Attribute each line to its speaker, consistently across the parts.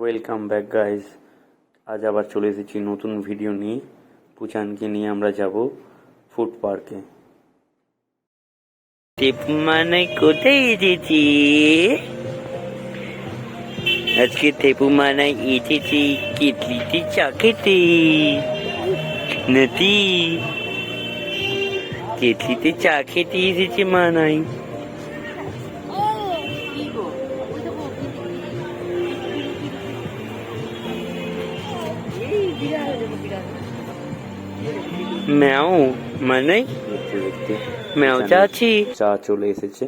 Speaker 1: Welcome back guys আজ আবার চলে এসেছি নতুন ভিডিও নিয়ে, পুচানকে নিয়ে আমরা যাব ফুড পার্কে
Speaker 2: মানে কোথায় এসেছি? আজকে তেপু মানায় এসেছি কেটলিতে চা খেতে। নাতি, কেটলিতে চা খেতে এসেছে মানাই। ম্যাও
Speaker 1: দেখতে
Speaker 2: ম্যাও চাচ্ছি
Speaker 1: চা চলে এসেছে।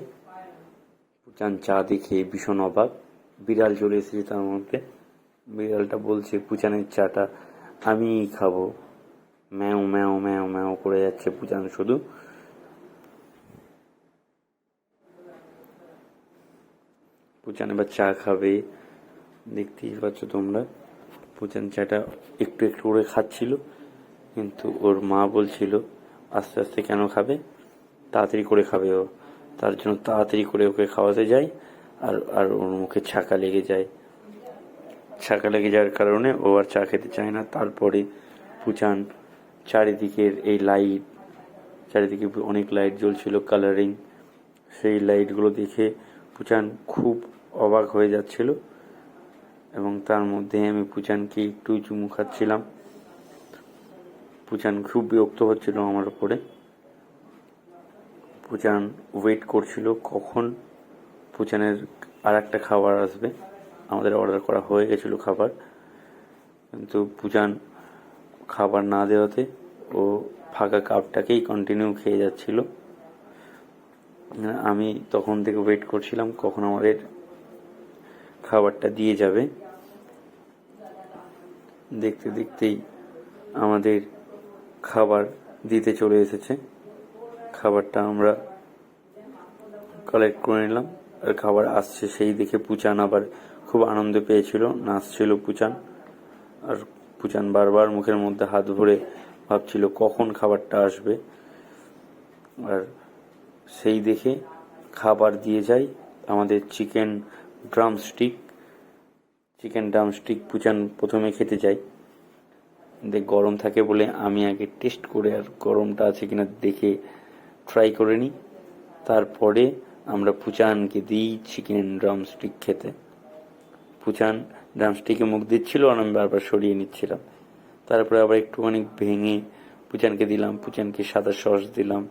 Speaker 1: পুচান চা দেখে ভীষণ অবাক। বিড়াল চলে এসেছে তার মধ্যে। বিড়ালটা বলছে, পুচানের চাটা আমিই খাব। ম্যাও ম্যাও ম্যাও ম্যাও করে যাচ্ছে পুচান শুধু। পুচান এবার চা খাবে। দেখতেই পাচ্ছ তোমরা। পুচান চাটা একটু একটু করে খাচ্ছিল। কিন্তু ওর মা বলছিল, আস্তে আস্তে কেন খাবে? তাড়াতাড়ি করে খাবে ও। তার জন্য তাড়াতাড়ি করে ওকে খাওয়াতে যায় আর আর ওর মুখে ছাকা লেগে যায়। ছাকা লেগে যাওয়ার কারণে ও আর চা খেতে চায় না। তারপরে পুচান চারিদিকের এই লাইট, চারিদিকে অনেক লাইট জ্বলছিল কালারিং। সেই লাইটগুলো দেখে পুচান খুব অবাক হয়ে যাচ্ছিল এবং তার মধ্যে আমি পুচানকে একটু চুমু খাচ্ছিলাম। পুচান খুব বিরক্ত হচ্ছিল আমার উপরে। পুচান ওয়েট করছিল কখন পুচানের আর একটা খাবার আসবে। আমাদের অর্ডার করা হয়ে গেছিল খাবার। কিন্তু পুচান খাবার না দেওয়াতে ও ফাঁকা কাপটাকেই কন্টিনিউ খেয়ে যাচ্ছিল। আমি তখন থেকে ওয়েট করছিলাম কখন আমাদের খাবারটা দিয়ে যাবে। দেখতে দেখতেই আমাদের খাবার দিতে চলে এসেছে। খাবারটা আমরা কালেক্ট করে নিলাম আর খাবার আসছে সেই দেখে পুচান আবার খুব আনন্দ পেয়েছিল। নাচছিল পুচান আর পুচান বারবার মুখের মধ্যে হাত ভরে ভাবছিল কখন খাবারটা আসবে। আর সেই দেখে খাবার দিয়ে যায় আমাদের চিকেন ড্রামস্টিক চিকেন ড্রামস্টিক পুচান প্রথমে খেতে যাই দেখ গরম থাকে বলে আমি আগে টেস্ট করে আর গরমটা আছে কিনা দেখে ট্রাই করে নিই। তারপরে আমরা পুচানকে দিই চিকেন ড্রামস্টিক খেতে। পুচান ড্রামস্টিকে মুখ দিচ্ছিল আর আমি বারবার সরিয়ে নিচ্ছিলাম। তারপরে আবার একটুখানি ভেঙে পুচানকে দিলাম, পুচানকে সাদা সস দিলাম।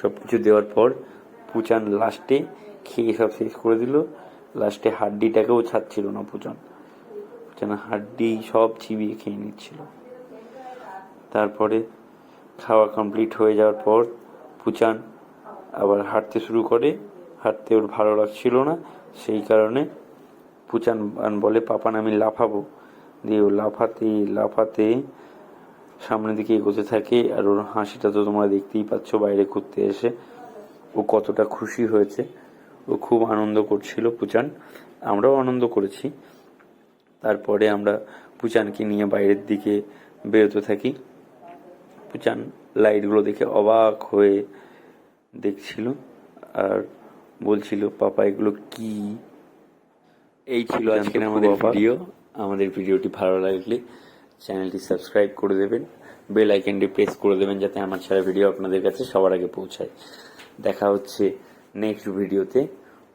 Speaker 1: সব কিছু দেওয়ার পর পুচান লাস্টে খেয়ে সব শেষ করে দিল। লাস্টে হাড্ডিটাকেও ছাড়ছিল না পুচান। যেন হাড্ডি সব চিবিয়ে খেয়ে নিচ্ছিল। তারপরে খাওয়া কমপ্লিট হয়ে যাওয়ার পর পুচান আবার হাঁটতে শুরু করে। হাঁটতে ওর ভালো লাগছিল না, সেই কারণে পুচান বলে পাপান আমি লাফাবো। দিয়ে ও লাফাতে লাফাতে সামনের দিকে এগোতে থাকে আর ওর হাসিটা তো তোমরা দেখতেই পাচ্ছ বাইরে ঘুরতে এসে। ও কতটা খুশি হয়েছে। ও খুব আনন্দ করছিল পুচান। আমরাও আনন্দ করেছি। তারপরে আমরা পুচানকে নিয়ে বাইরের দিকে বেরোতে থাকি। পুচান লাইটগুলো দেখে অবাক হয়ে দেখছিল আর বলছিল পাপা এগুলো কি? এই ছিল আজকের আমাদের ভিডিও। আমাদের ভিডিওটি ভালো লাগলে চ্যানেলটি সাবস্ক্রাইব করে দেবেন বেল আইকনটি প্রেস করে দেবেন যাতে আমার ছাড়া ভিডিও আপনাদের কাছে সবার আগে পৌঁছায়। দেখা হচ্ছে নেক্সট ভিডিওতে।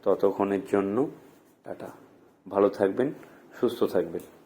Speaker 1: ততক্ষণের জন্য টাটা। ভালো থাকবেন। সুস্থ থাকবেন।